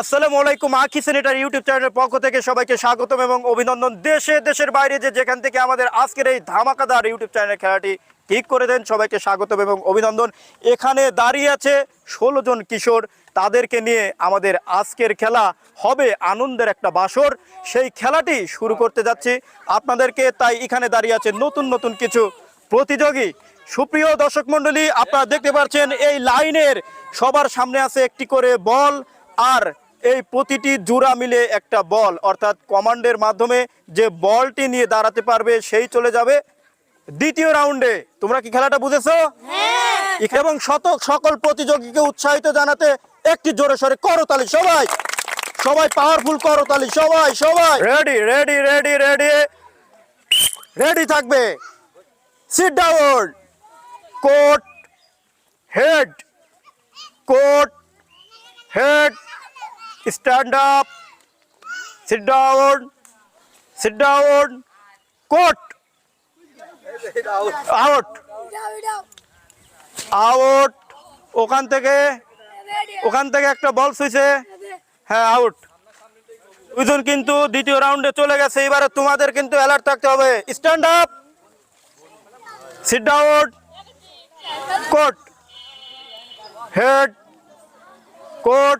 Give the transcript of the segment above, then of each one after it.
আসসালামু আলাইকুম, আখি সেনেটার ইউটিউব চ্যানেলের পক্ষ থেকে সবাইকে স্বাগতম এবং অভিনন্দন। দেশে, দেশের বাইরে যে যেখান থেকে আমাদের আজকের এই ধামাকাদার ইউটিউব চ্যানেলের খেলাটি ঠিক করে দেন, সবাইকে স্বাগতম এবং অভিনন্দন। এখানে দাঁড়িয়ে আছে ষোলো জন কিশোর, তাদেরকে নিয়ে আমাদের আজকের খেলা হবে আনন্দের একটা বাসর। সেই খেলাটি শুরু করতে যাচ্ছি আপনাদেরকে, তাই এখানে দাঁড়িয়ে আছে নতুন নতুন কিছু প্রতিযোগী। সুপ্রিয় দর্শক মণ্ডলী, আপনারা দেখতে পাচ্ছেন এই লাইনের সবার সামনে আছে একটি করে বল, আর এই প্রতিটি জোড়া মিলে একটা বল অর্থাৎ কমান্ডের মাধ্যমে যে বলটি নিয়ে দাঁড়াতে পারবে সেই চলে যাবে দ্বিতীয় রাউন্ডে। তোমরা কি খেলাটা বুঝেছ? এবং শত সকল প্রতিযোগীকে উৎসাহিত জানাতে একটি জোরে সরে করতালি সবাই। সবাই পাওয়ারফুল করতালি সবাই সবাই। Ready ready ready ready ready থাকবে। Sit down coat head coat head, stand up, sit down, sit down, court, out, out, ওখান থেকে ওখান থেকে একটা বল সুইছে হ্যাঁ আউট দুজন কিন্তু দ্বিতীয় রাউন্ডে চলে গেছে। এবারে তোমাদের কিন্তু অ্যালার্ট থাকতে হবে। Stand up sit down coat head coat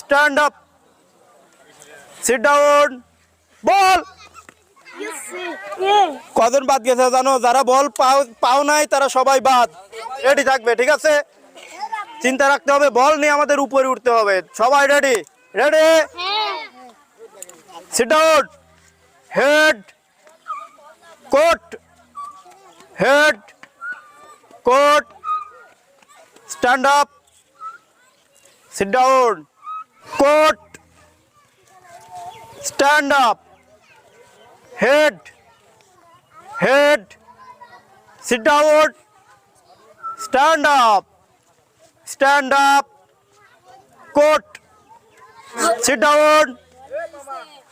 stand up sit down বল কজন বাদ গেছে জানো? যারা বল পাও পাও নাই, তারা সবাই বাদ। রেডি থাকবে, ঠিক আছে? চিন্তা রাখতে হবে বল নিয়ে আমাদের উপরে উঠতে হবে। সবাই ready ready sit down head coat head coat stand up sit down. Coat stand up. Head head sit down. Stand up stand up. Coat sit down.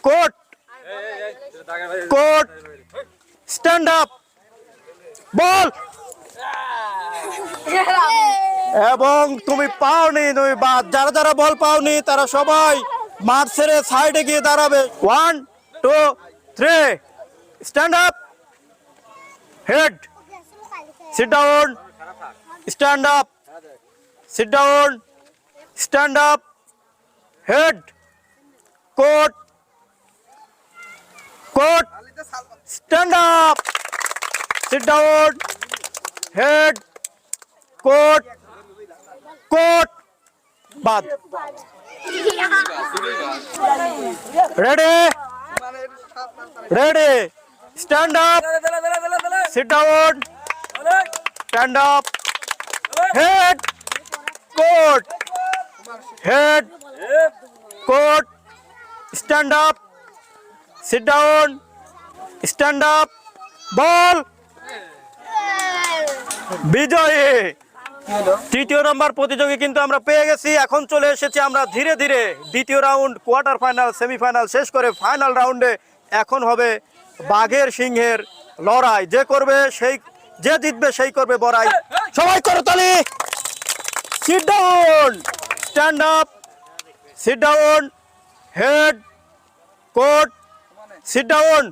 Coat coat stand up. Ball এবং তুমি পাওনি, তুমি বাদ যারা যারা বল পাওনি, তারা সবাই মাঠ ছেড়ে সাইডে গিয়ে দাঁড়াবে। One two three stand up head sit down stand up sit down stand up head coat coat stand up sit down head coat বাদ ready ready stand up sit down stand up head coat head coat stand up sit down stand up বল বিজয়ী তৃতীয় নম্বর প্রতিযোগী কিন্তু আমরা পেয়ে গেছি। এখন চলে এসেছি আমরা ধীরে ধীরে দ্বিতীয় রাউন্ড, কোয়ার্টার ফাইনাল, সেমিফাইনাল, শেষ করে ফাইনাল রাউন্ডে এখন হবে বাঘের সিংহের লড়াই। যে করবে সেই, যে জিতবে সেই করবে বড়াই। সবাই করো তালি। Sit down stand up sit down head coat sit down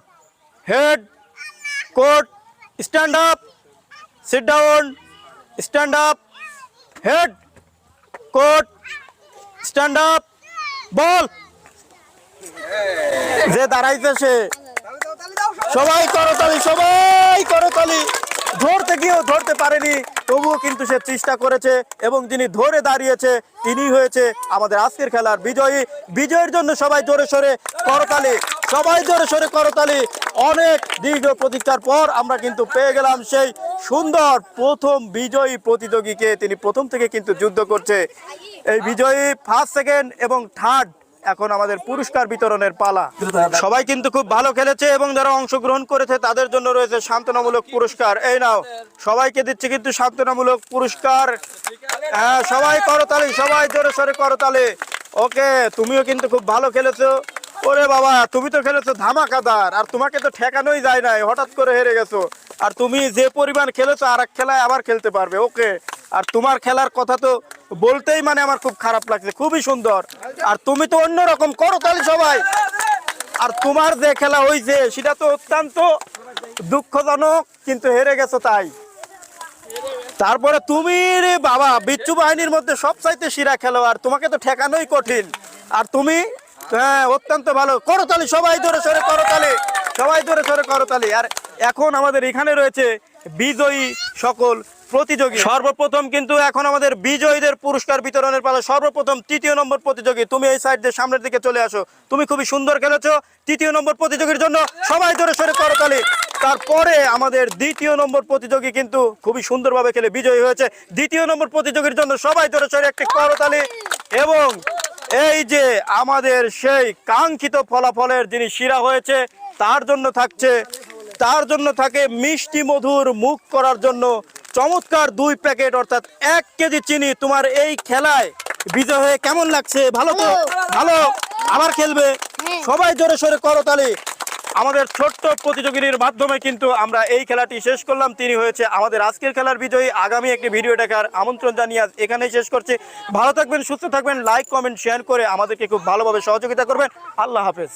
head coat stand up down stand up. Head. Coat stand up. বল যে দাঁড়াইছে সে। সবাই করতালি সবাই করতালি। ধরতে গিয়েও ধরতে পারেনি, তবুও কিন্তু সে চেষ্টা করেছে এবং যিনি ধরে দাঁড়িয়েছে তিনি হয়েছে আমাদের আজকের খেলার বিজয়ী। বিজয়ের জন্য সবাই জোরে সোরে, করতালি। সবাই জোরে সোরে করতালি অনেক দীর্ঘ প্রতীক্ষার পর আমরা কিন্তু পেয়ে গেলাম সেই সুন্দর প্রথম বিজয়ী প্রতিযোগীকে। তিনি প্রথম থেকে কিন্তু যুদ্ধ করছে। এই বিজয়ী ফার্স্ট সেকেন্ড এবং থার্ড এখন আমাদের পুরস্কার বিতরণের পালা। সবাই কিন্তু খুব ভালো খেলেছে এবং যারা অংশগ্রহণ করেছে তাদের জন্য রয়েছে সান্ত্বনামূলক পুরস্কার। এই নাও, সবাইকে দিচ্ছে কিন্তু সান্ত্বনামূলক পুরস্কার। হ্যাঁ সবাই করতালি সবাই জোরে সরে করতালি ওকে, তুমিও কিন্তু খুব ভালো খেলেছো। ওরে বাবা, তুমি তো খেলেছো ধামাকাদার, আর তোমাকে তো ঠেকানোই যায় নাই, হঠাৎ করে হেরে গেছো। আর তুমি যে পরিমাণ খেলেছো আর এক খেলায় আবার খেলতে পারবে, ওকে? আর তোমার খেলার কথা তো বলতেই মানে আমার খুব খারাপ লাগছে, খুবই সুন্দর। আর তুমি তো অন্যরকম, করো তাহলে সবাই। আর তোমার যে খেলা হয়েছে সেটা তো অত্যন্ত দুঃখজনক, কিন্তু হেরে গেছো তাই। তারপরে তুমি রে বাবা, বিচ্ছু বাহিনীর মধ্যে সবচাইতে সেরা খেলোয়াড়, তোমাকে তো ঠেকানোই কঠিন। আর তুমি হ্যাঁ অত্যন্ত ভালো। করতালি, সবাই ধরে সরে করতালি। সবাই ধরে সরে করতালি। আর এখন আমাদের এখানে রয়েছে বিজয়ী সকল প্রতিযোগী। সর্বপ্রথম কিন্তু এখন আমাদের বিজয়ীদের পুরস্কার বিতরণের পালা, সর্বপ্রথম তৃতীয় নম্বর প্রতিযোগী। তুমি এই সাইড দিয়ে সামনের দিকে চলে আসো। তুমি খুবই সুন্দর খেলেছো তৃতীয় নম্বর প্রতিযোগীর জন্য। সবাই ধরে সরে করতালি। তারপরে আমাদের দ্বিতীয় নম্বর প্রতিযোগী কিন্তু খুবই সুন্দরভাবে খেলে বিজয়ী হয়েছে। দ্বিতীয় নম্বর প্রতিযোগীর জন্য সবাই ধরে সরে একটি করতালি। এবং এই যে আমাদের সেই কাঙ্ক্ষিত ফলাফলের যিনি শিরা হয়েছে তার জন্য থাকছে তার জন্য থাকে মিষ্টি মধুর মুখ করার জন্য চমৎকার দুই প্যাকেট অর্থাৎ এক কেজি চিনি। তোমার এই খেলায় বিজয় হয়ে কেমন লাগছে? ভালো তো? ভালো? আবার খেলবে? সবাই জোরে সোরে করতালি আমাদের ছোট্ট প্রতিযোগিনীর মাধ্যমে কিন্তু আমরা এই খেলাটি শেষ করলাম। তিনি হয়েছে আমাদের আজকের খেলার বিজয়ী। আগামী একটি ভিডিও দেখার আমন্ত্রণ জানিয়ে আজ এখানেই শেষ করছি। ভালো থাকবেন, সুস্থ থাকবেন লাইক কমেন্ট শেয়ার করে আমাদেরকে খুব ভালোভাবে সহযোগিতা করবেন। আল্লাহ হাফেজ।